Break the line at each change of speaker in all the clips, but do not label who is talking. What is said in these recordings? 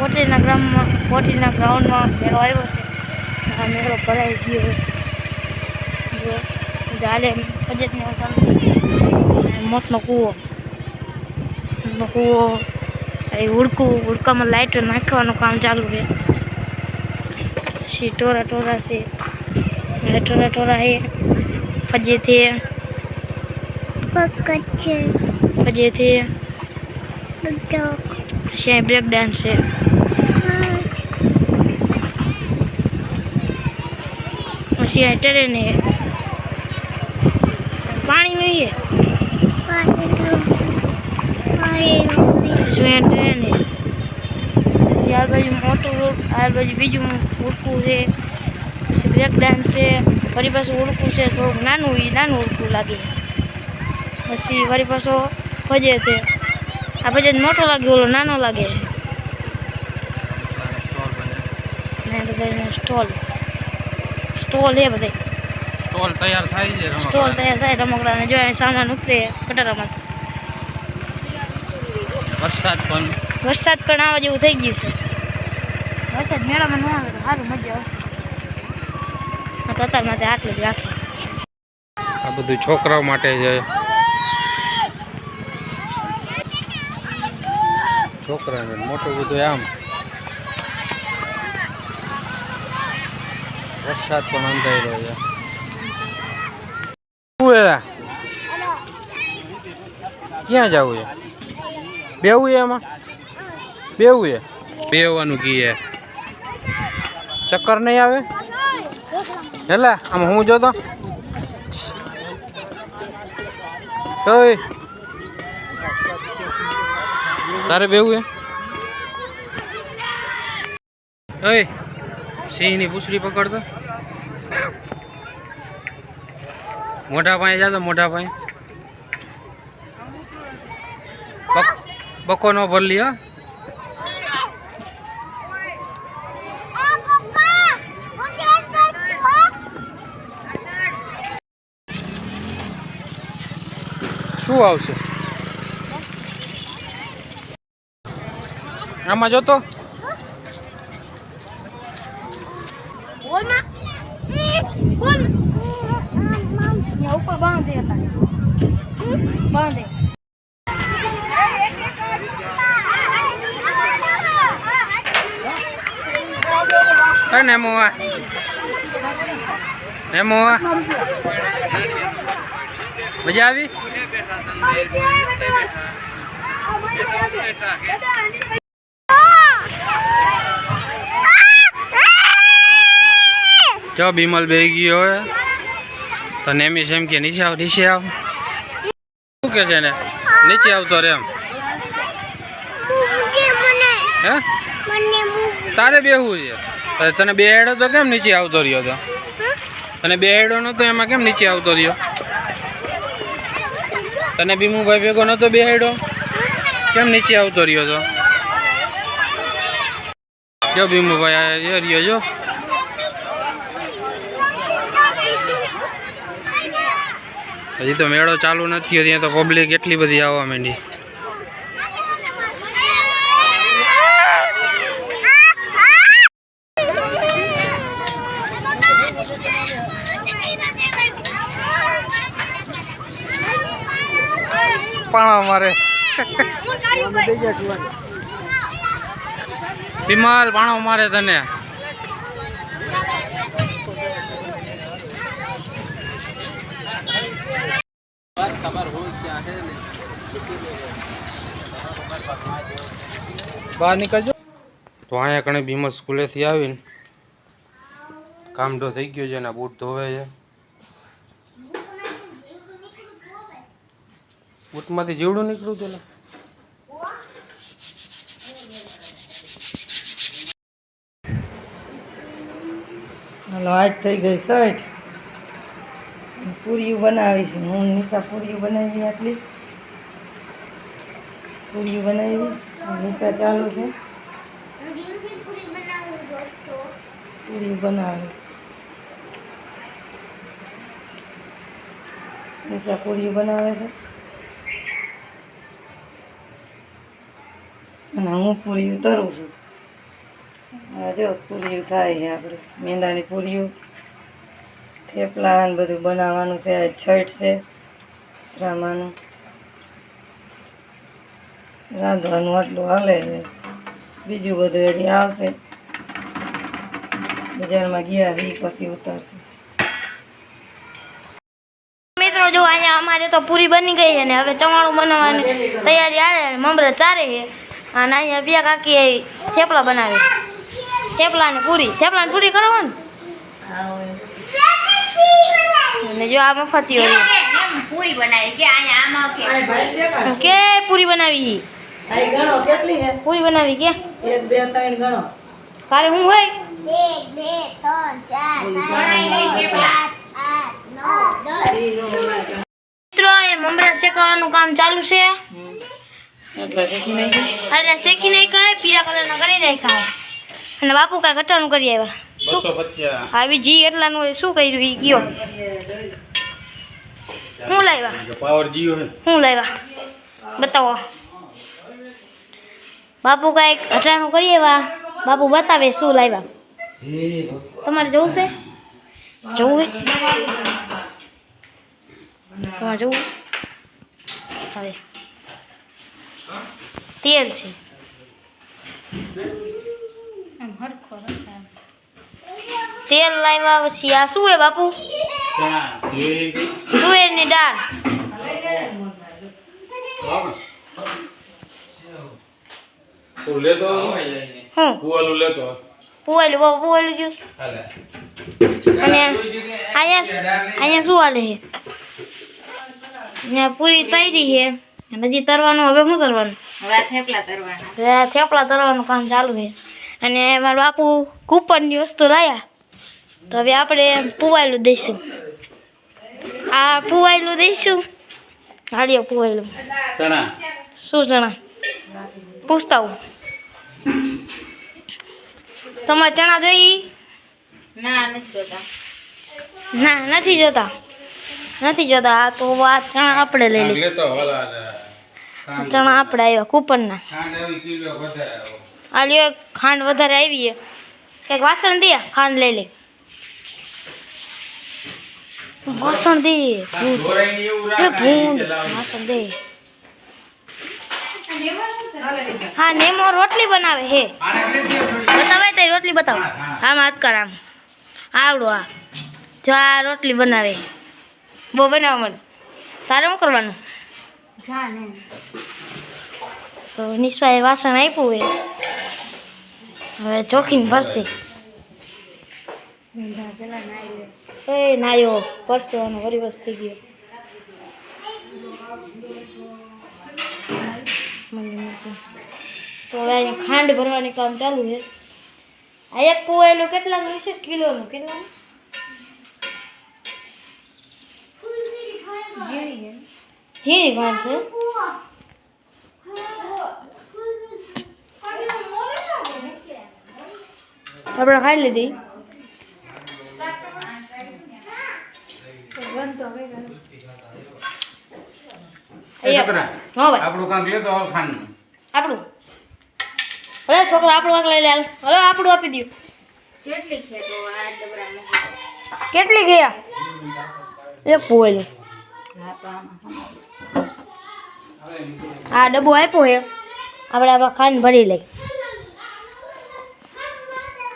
પોટલીના ગ્રામમાં પોટલીના ગ્રાઉન્ડમાં મેળો આવ્યો છે. આ મેળો ભરાઈ ગયો જો ચાલે એવું ચાલુ મોતનો કૂવો. મોતનો કૂવો. એ હુડકું હુડકામાં લાઇટ નાખવાનું કામ ચાલુ છે. પછી ટોરા ટોરા છે. ટોરા ટોરા છે. ફજે છે. ડાન્સ છે. પછી બ્રેક ડાન્સ છે. પાણીનું છે પછી પાણી ટ્રેન છે પછી આ બાજુ મોટું આ બાજુ બીજું ઉડકું છે. પછી બ્રેક ડાન્સ છે વળી પાછું ઉડકું છે થોડુંક નાનું એ નાનું ઉડકું લાગે. પછી વળી પાછો ભજે છે. આ ભજે મોટો લાગે ઓલો નાનો લાગે. ને બધા સ્ટોલ. સ્ટોલ એ બધે
સ્ટોલ તૈયાર થાય છે રમકડાં.
સ્ટોલ તૈયાર થાય રમકડાને. જો સામાન ઉતરે કટરામાં
વરસાદ પણ.
વરસાદ પણ આવા જેવું થઈ ગયું છે. વરસાદ મેળામાં ન આવે તો સારું મજા આવશે. હા તો અત્યાર માટે આટલું જ રાખી
આ બધું છોકરાઓ માટે છે. છોકરાને મોટું બધું આમ. વરસાદ પણ અંધાઈ રહ્યો છે. ક્યાં જવું છે? બેવું એમાં? બેવું છે? બેવાનું કીએ ચક્કર નહીં આવે? હેલા આમ હું જોતો? તારે બેવું ઓય સિંહની પૂછડી પકડતો. મોઢા પાસે જાતો મોઢા પાસે બક- નો ભર લી શું આવશે? આમાં જોતો
બોલમાં બોલ. અહીંયા ઉપર બાંધે હતા. બાંધે.
હે નેમોવા નેમોવા મજા આવી? જો બિમલ બેહી ગયો હોય તો નેમી એમ કે નીચે આવ નીચે આવ. શું કે છે ને નીચે આવતો રે એમ. હે? તારે બેહવું છે? તને બે હેડો તો કેમ નીચે આવતો રહ્યો તો? તને બે હેડો નતો એમાં કેમ નીચે આવતો રહ્યો? તને ભીમુભાઈ ભેગો નતો બે હેડો? કેમ નીચે આવતો રહ્યો તો? જો ભીમુભાઈ રહ્યો જો. હજી તો મેળો ચાલુ નથી થયો ત્યાં તો પબ્લિક એટલી બધી આવવા માંડી. પણ મારે. બીમાર પાણો મારે તને. બહાર નીકળજો. તો અહીંયા કણે ભીમસ સ્કૂલેથી આવીને કામઢો થઈ ગયો છે અને બૂટ ધોવે છે. બૂટમાંથી જીવડું નીકળ્યું છે ને
હાલો આજ થઈ ગઈ સઠ પૂરીઓ બનાવીશ હું નિશા પૂરીઓ બનાવી આટલી. પૂરીઓ બનાવી. નિશા ચાલુ છે. પૂરી બનાવે. નિશા પૂરી બનાવે છે. અને હું પૂરી તરું છું. જો પૂરીયું થાય છે આપણે મેંદાની પૂરીઓ. થેપલા બધું બનાવવાનું છે. છઠ છે. રામાનું. રાંધવાનું આટલું હાલે છે બીજું બધું હજી આવશે. બજારમાં ગયા છે પછી ઉતારશે.
મિત્રો જો અહીંયા અમારે તો પૂરી બની ગઈ છે ને હવે ચવાણું બનાવવાની તૈયારી આવે મમરા ચારે છે. અને અહીંયા બે કાકી થેપલા બનાવે થેપલા ને પૂરી થેપલા ને. પૂરી કરવાનું અને જો આ મફતી હોય
પૂરી બનાવી? કે અહીંયા આમાં કે
કે પૂરી બનાવી છે
ગણો કેટલી છે?
પૂરી બનાવી કે
એક બે ત્રણ ગણો.
તારે શું હોય?
એક બે ત્રણ ચાર પાંચ સાત આઠ નવ દસ.
મિત્રો એ મમરા શેકવાનું કામ ચાલુ છે.
એટલે શેકી નહીં
એટલે શેકી નાખ્યા પીળા કલરના કરી નાખ્યા. અને બાપુ કાંઈ ઘટાનું કરી આવ્યા. આવી જી એટલાનું હોય શું કર્યું ઈ ગયો હું લાવ્યા?
પાવર જીઓ
હું લાવ્યા? બતાવો. બાપુ કાંઈક ઘટાનું કરીએ વા બાપુ બતાવે શું લાવ્યા? તમારે જવું છે? જવું હે? તમારે જવું? હવે. તેલ છે. આમ હરખો રખાય. તેલ લાવ્યા પછી આ શું હે બાપુ? તુવેરની દાળ.
તું લેતો
હું
બહુ
પુવાયેલું જ્યુસ અને અહીંયા અહીંયા શું હાલે છે? ને પૂરી તૈરી છે. અને હજી તરવાનું હવે શું તરવાનું?
હવે થેપલા તરવાના.
હવે થેપલા તરવાનું કામ ચાલુ છે. અને મારા બાપુ કૂપનની વસ્તુ લાયા. તો હવે આપણે પુવાયેલું દઈશું. આ પુવાયેલું દઈશું. હાલ્યો પુવાયેલું
ચણા.
શું ચણા? પૂછતા હું. તમારે ચણા જોઈ
ના નથી જોતા.
ના નથી જોતા? નથી જોતા? આ તો આ ચણા આપણે લઈ લઈએ ચણા આપણે આવ્યા કૂપનના.
ખાંડ આવી
આ લ્યો ખાંડ વધારે આવી છે. કંઈક વાસણ દે ખાંડ લઈ લે. વાસણ દે ભૂંડ વાસણ દે. હા નેમો રોટલી બનાવે હે. બતાવે તે રોટલી બતાવો. હા હાથ કર આમ. આવડો આ. જો આ રોટલી બનાવે. બહુ બનાવવા મને તારે શું કરવાનું? તો નિશાએ વાસણ આપ્યું હોય. હવે ચોખીને ભરશે. એ નાયો પરસેવાનો વરી વસ્તુ થઈ ગયો મને નથી. તો હવે અહીંયા ખાંડ ભરવાની કામ ચાલુ છે. આ એક પુવાયેલું કેટલાનું છે? કિલોનું. કેટલાનું ઝીણી ખાંડ છે. આપણે ખાઈ લીધી.
આપણું કાંક લેતો ખાંડ.
આપણું? હવે છોકરા આપણું વાંક લઈ લે હલો. આપણું આપી દઉં
કેટલી છે તો આ ડબરા
કેટલી ગયા? એક પોલ
હા
આ ડબ્બો આપ્યો છે. આપણે આમાં ખાંડ ભરી લઈ.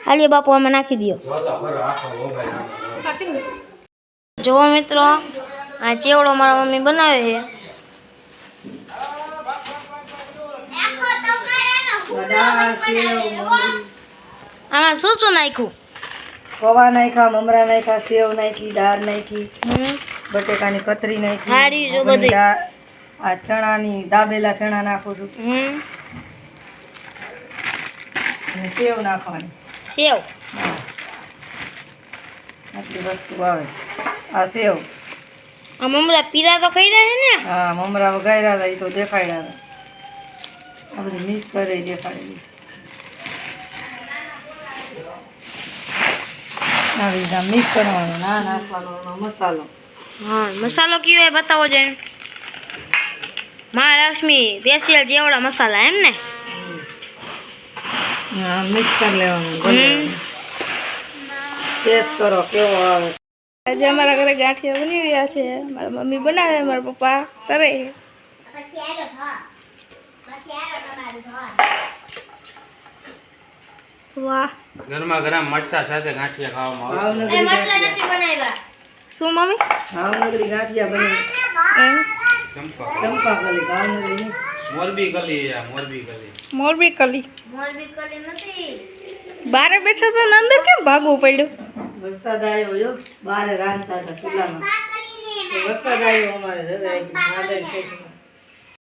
હાલીએ બાપુ આમાં નાખી દો જુઓ મિત્રો આ ચેવડો મારા મમ્મી બનાવે છે
દાળ સેવ મમરી
આમાં શું શું નાખ્યું?
પૌવા નાખ્યા મમરા નાખ્યા સેવ નાખી દાળ નાખી બટેકાની કતરી નાખી આ ચણાની દાબેલા ચણા નાખું છું. અને સેવ નાખવાની.
સેવ.
આટલી વસ્તુ આવે. આ સેવ.
આ મમરા પીરા તો કઈ રહ્યા ને?
હા મમરા વગાડ્યા હતા એ તો દેખાડ્યા હતા. આ બધી મિક્સ કરી દેખાડી આવી રીતના મિક્સ કરવાનું ના નાખવાનો મસાલો
હા મસાલો કયો એ બતાવો જઈને મહાલક્ષ્મી સ્પેશિયલ જેવડા મસાલા એમ ને
હા મિક્સ કરી લેવાનું ટેસ્ટ કરો કેવો આવે
આજે અમારા ઘરે ગાંઠિયા બની રહ્યા છે મારા મમ્મી બનાવે મારા પપ્પા કરે વાહ.
ગરમા ગરમ મરચા સાથે ગાંઠિયા ખાવામાં
ભાવનગરી
શું મમ્મી?
ભાવનગરી ગાંઠિયા બની.
એમ?
ચંપા.
ચંપા ખાલી ભાવનગરી
મોરબી ગલી આ મોરબી ગલી
મોરબી કલી. બારે બેઠા તો અંદર કેમ ભાગવું પડ્યું?
વરસાદ આવ્યો બારે રાંધતા હતા ચૂલામાં. વરસાદ આવ્યો અમારે